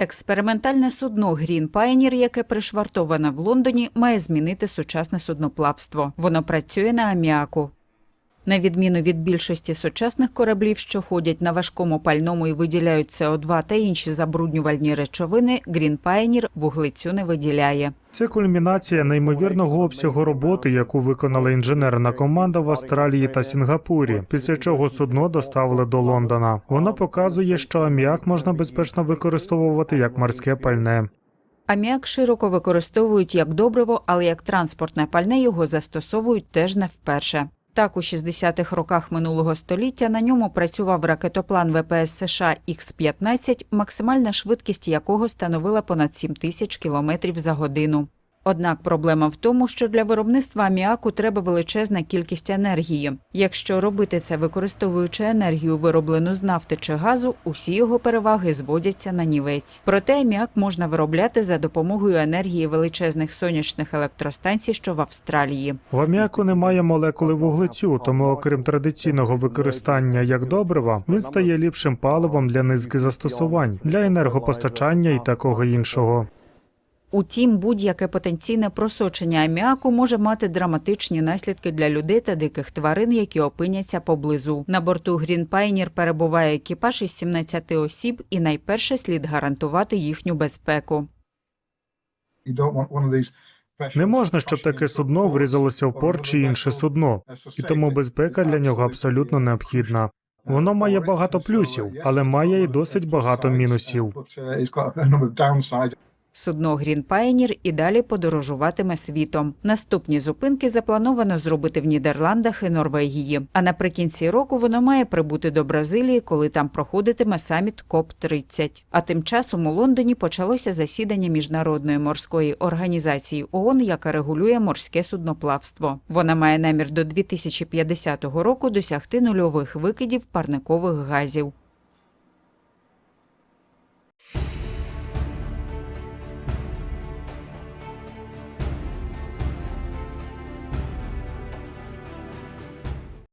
Експериментальне судно Green Pioneer, яке пришвартоване в Лондоні, має змінити сучасне судноплавство. Воно працює на аміаку. На відміну від більшості сучасних кораблів, що ходять на важкому пальному і виділяють СО2 та інші забруднювальні речовини, Green Pioneer вуглецю не виділяє. Це кульмінація неймовірного обсягу роботи, яку виконала інженерна команда в Австралії та Сінгапурі, після чого судно доставили до Лондона. Воно показує, що аміак можна безпечно використовувати як морське пальне. Аміак широко використовують як добриво, але як транспортне пальне його застосовують теж не вперше. Так, у 60-х роках минулого століття на ньому працював ракетоплан ВПС США Х-15, максимальна швидкість якого становила понад 7 тисяч кілометрів за годину. Однак проблема в тому, що для виробництва аміаку треба величезна кількість енергії. Якщо робити це використовуючи енергію, вироблену з нафти чи газу, усі його переваги зводяться на нівець. Проте аміак можна виробляти за допомогою енергії величезних сонячних електростанцій, що в Австралії. В аміаку немає молекули вуглецю, тому, окрім традиційного використання як добрива, він стає ліпшим паливом для низки застосувань для енергопостачання і такого іншого. Утім, будь-яке потенційне просочення аміаку може мати драматичні наслідки для людей та диких тварин, які опиняться поблизу. На борту Green Pioneer перебуває екіпаж із 17 осіб, і найперше слід гарантувати їхню безпеку. Не можна, щоб таке судно врізалося в порт чи інше судно, і тому безпека для нього абсолютно необхідна. Воно має багато плюсів, але має і досить багато мінусів. Судно Green Pioneer і далі подорожуватиме світом. Наступні зупинки заплановано зробити в Нідерландах і Норвегії. А наприкінці року воно має прибути до Бразилії, коли там проходитиме саміт КОП 30 А тим часом у Лондоні почалося засідання міжнародної морської організації ООН, яка регулює морське судноплавство. Вона має намір до 2050 року досягти нульових викидів парникових газів.